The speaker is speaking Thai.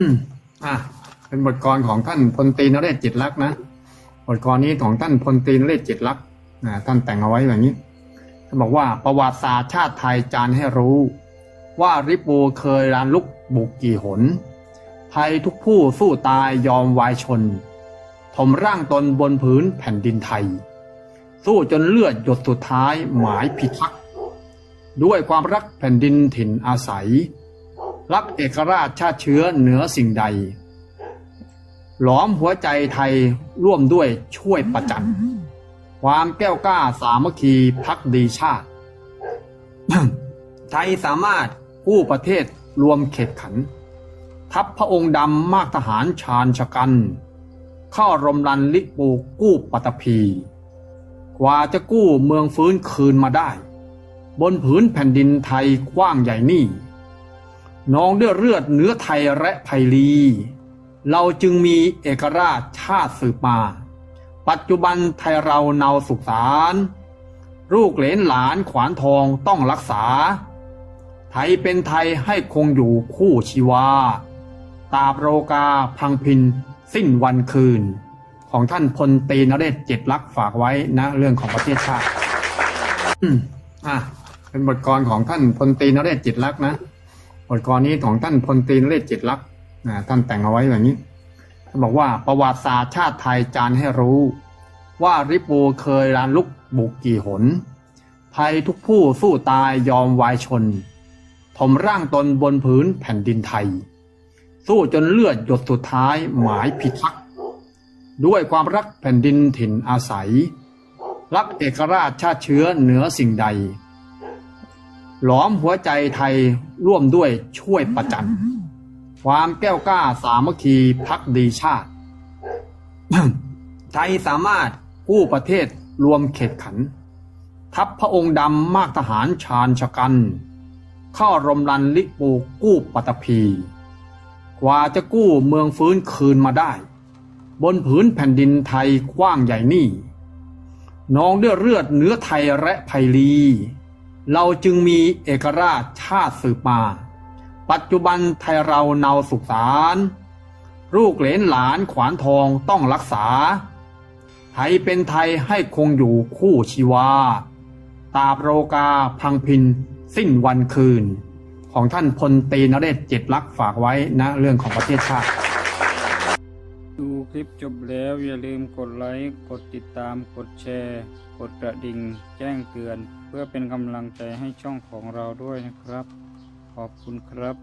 อืมอะเป็นบทกลอนของท่านพลตรีนเรศจิตลักษณ์นะบทกลอนนี้ของท่านพลตรีนเรศจิตลักษณ์นะท่านแต่งเอาไว้แบบนี้ท่านบอกว่าประวัติศาสตร์ชาติไทยจานให้รู้ ว่าริปูเคยรานลุกบุกกี่หน ไทยทุกผู้สู้ตายยอมวายชน ถมร่างตนบนผืนแผ่นดินไทย สู้จนเลือดหยดสุดท้ายหมายพิทักษ์ด้วยความรักแผ่นดินถิ่นอาศัย รักเอกราชชาติเชื้อเหนือสิ่งใด หลอมหัวใจไทยร่วมด้วยช่วยประจันความแก้วกล้าสามัคคีพักดีชาติ ไทยสามารถกู้ประเทศรวมเขตขัน ทัพพระองค์ดำมากทหารชาญชะกัน เข้ารมรันลิปูกู้ปัตตภีกว่าจะกู้เมืองฟื้นคืนมาได้ บนผืนแผ่นดินไทยกว้างใหญ่นี่ นองด้วยเลือดเนื้อไทยและไพลี เราจึงมีเอกราชชาติสืบมา ปัจจุบันไทยเราเนาสุขสารลูกเหลนหลานขวานทองต้องรักษา ไทยเป็นไทยให้คงอยู่คู่ชีวา ตาบโรกาพังพิน สิ้นวันคืน ของท่านพลตีนเรศเจ็ดลักษ์ฝากไว้นะ เรื่องของประเทศชาติอืมอะเป็นบทกลอนของท่านพลตีนเรศจิตลักษ์นะ บทกลอนนี้ของท่านพลตรีนเรศจิตลักษณ์ท่านแต่งเอาไว้แบบนี้ท่านบอกว่าประวัติศาสตร์ชาติไทยจานให้รู้ ว่าริปูเคยรานลุกบุกกี่หน ไทยทุกผู้สู้ตายยอมวายชน ถมร่างตนบนผืนแผ่นดินไทย สู้จนเลือดหยดสุดท้ายหมายพิทักษ์ด้วยความรักแผ่นดินถิ่นอาศัย รักเอกราชชาติเชื้อเหนือสิ่งใด หลอมหัวใจไทยร่วมด้วยช่วยประจัน ความแก้วกล้าสามัคคีพักดีชาติ ไทยสามารถกู้ประเทศรวมเขตขัน ทัพพระองค์ดำมากทหารชาญชะกัน เข้ารมรันลิปูกู้ปัตตภีกว่าจะกู้เมืองฟื้นคืนมาได้ บนผืนแผ่นดินไทยกว้างใหญ่นี่นองด้วยเลือดเนื้อไทยและไพลี เราจึงมีเอกราชชาติสืบมา ปัจจุบันไทยเราเนาสุขสารลูกเหลนหลานขวานทองต้องรักษา ไทยเป็นไทยให้คงอยู่คู่ชีวา ตาโรกาพังพิน สิ้นวันคืน ของท่านพลตีนเรศเจ็ดลักษ์ฝากไว้นะเรื่องของประเทศชาติ คลิปจบแล้วอย่าลืมกดไลค์ กดติดตาม กดแชร์ กดกระดิ่ง แจ้งเตือน เพื่อเป็นกำลังใจให้ช่องของเราด้วยนะครับ ขอบคุณครับ